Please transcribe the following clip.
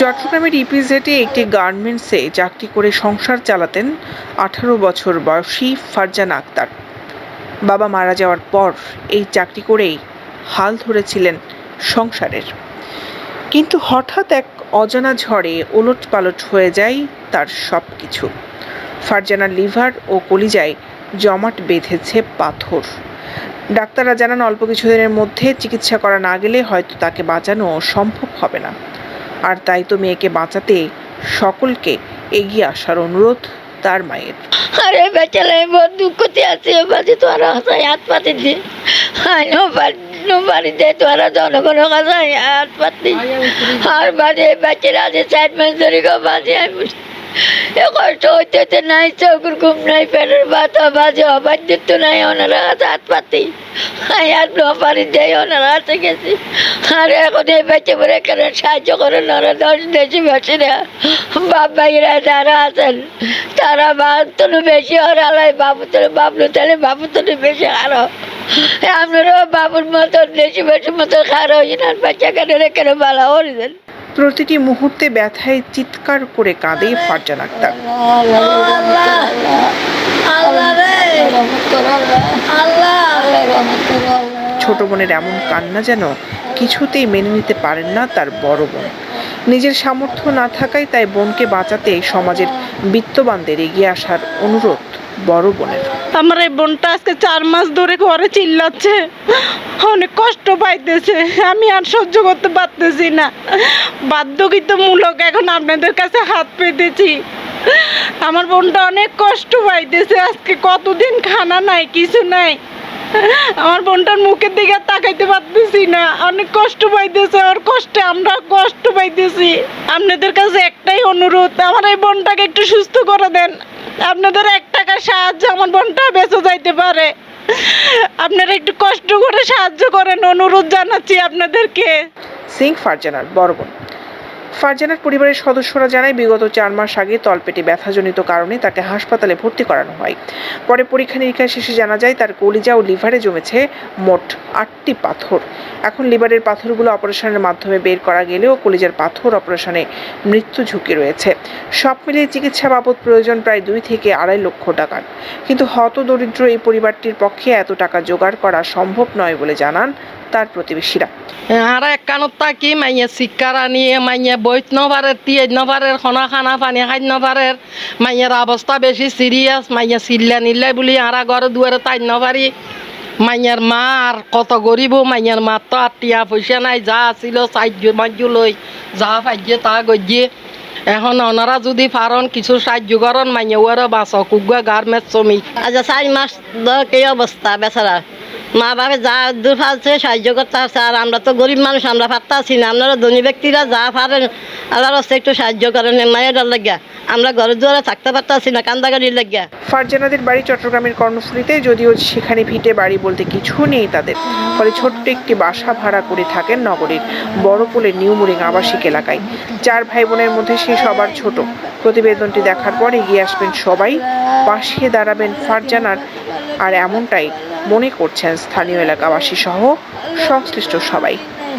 চট্টগ্রামের ইপিজেডে একটি গার্মেন্টসে চাকরি করে সংসার চালাতেন আঠারো বছর বয়সী ফারজানা আক্তার। বাবা মারা যাওয়ার পর এই চাকরি করেই হাল ধরেছিলেন সংসারের। কিন্তু হঠাৎ এক অজানা ঝড়ে ওলট পালট হয়ে যায় তার সব কিছু ফারজানার লিভার ও কলিজায় জমাট বেঁধেছে পাথর। ডাক্তাররা জানান, অল্প কিছুদিনের মধ্যে চিকিৎসা করা না গেলে হয়তো তাকে বাঁচানো সম্ভব হবে না। আর তাই তো মেয়েকে বাঁচাতে সকলকে এগিয়ে আসার অনুরোধ তার মায়ের। আরে বেচালে বহুত দুঃখতে আছে বাজে তোরা হাসাই হাত পাতি দি নো পারি দে তোরা জনগণ হাসাই হাত পাতি আর বাজে বেচারা আছে মাস ধরে গো বাজে কষ্ট হইতে নাই চৌকুর ঘুম নাই, পেটের বাতা বাজে অবাদ দিত নাই ওনারা হাতে হাত পাতি। হাই হাত নো পারি দে ওনারা হাতে গেছি। আর এখন এই বেঁচে পড়ে কেন সাহায্য করেন ওরা দশ দেশবাসীরা বাপ ভাইরা যারা আছেন, তারা বাবতনু বেশি হরালাই বাবু তোর বাবলু তাহলে বাবু তোর বেশি হারো। বাবুর মতো প্রতিটি মুহূর্তে ব্যথায় চিৎকার করে কাঁদে ফারজান আক্তার। ছোট বোনের এমন কান্না যেন কিছুতেই মেনে নিতে পারেন না তার বড় বোন। নিজের সামর্থ্য না থাকায় তাই বোনকে বাঁচাতে সমাজের বিত্তবানদের এগিয়ে আসার অনুরোধ। বড় বোনের। আমার এই বোনটা আজকে চার মাস ধরে ঘরে চিল্লাচ্ছে। অনেক কষ্ট পাইতেছে। আমি আর সহ্য করতে পারতেছি না। বাধ্যকৃতমূলক এখন আপনাদের কাছে হাত পেতেছি। আমার বোনটা অনেক কষ্ট পাইতেছে। আজকে কতদিন খানা নাই, কিছু নাই। আমার বোনটার মুখের দিকে তাকাইতে পারতেছি না। অনেক কষ্ট পাইতেছে। ওর কষ্টে আমরা কষ্ট পাইতেছি। আপনাদের কাছে একটাই অনুরোধ, আমার এই বোনটাকে একটু সুস্থ করে দেন। আপনাদের এক টাকার সাহায্য আমার বোনটা বেঁচে যাইতে পারে। আপনারা একটু কষ্ট করে সাহায্য করেন, অনুরোধ জানাচ্ছি আপনাদেরকে। সিং ফারজানার, বড় বোন। ফারজানার পরিবারের সদস্যরা জানায়, বিগত চার মাস আগে তলপেটে ব্যথাজনিত কারণে তাকে হাসপাতালে ভর্তি করানো হয়। পরে পরীক্ষা নিরীক্ষা শেষে জানা যায়, তার কলিজা ও লিভারে জমেছে মোট আটটি পাথর। এখন লিভারের পাথরগুলো অপারেশনের মাধ্যমে বের করা গেলেও কলিজার পাথর অপারেশনে মৃত্যু ঝুঁকি রয়েছে। সব মিলিয়ে চিকিৎসা বাবদ প্রয়োজন প্রায় দুই থেকে আড়াই লক্ষ টাকার। কিন্তু হত দরিদ্র এই পরিবারটির পক্ষে এত টাকা জোগাড় করা সম্ভব নয় বলে জানান তার প্রতিবেশীরা। আর এক কানত থাকি মাইয়ে শিক্ষার আনি মাইয়ে বৈত নপারের টিয়ে নপারের খনা খানা পানি খাই নপারের মাইয়ের অবস্থা বেশি সিরিয়াস মাইয়ে চিল্লা নিল্লে বুলি আরা ঘরে দুয়ারে তাই নপারি মাইয়ার মা আর কত গরিব মাইয়ার মা তো আর টিয়া পয়সা নাই যা আছিল সাহায্য মাহ্য লই যা পাইছে তা গজিয়ে এখন ওনারা যদি পারন কিছু সাহায্য করেন মাইয়ে ওরা বাঁচ কুগুয়া গার্মেন্টস শ্রমিক আজ চার মাস কি অবস্থা বেচারা মা বাবা যা দূর ফালছে, সাহায্য করতে আর আমরা তো গরিব মানুষ, আমরা পারতে আছি না। আপনারা ধনী ব্যক্তিরা যা পারেন আল্লাহর হস্তে একটু সাহায্য করেন মায়ের লাগিয়া। আমরা ঘরে দুয়ারে থাকতে পারতাছি না কান্দাগাড়ির লাগিয়া। ফারজানাদের বাড়ি চট্টগ্রামের কর্ণফুলীতে, যদিও সেখানে ভিটে বাড়ি বলতে কিছু নেই তাদের। ফলে ছোট্ট একটি বাসা ভাড়া করে থাকেন নগরীর বড়পোলের নিউমুরিং আবাসিক এলাকায়। চার ভাই বোনের মধ্যে সে সবার ছোট। প্রতিবেদনটি দেখার পর এগিয়ে আসবেন সবাই। পাশে দাঁড়াবেন ফারজানার। আর এমনটাই মনে করছেন স্থানীয় এলাকাবাসী সহ সংশ্লিষ্ট সবাই।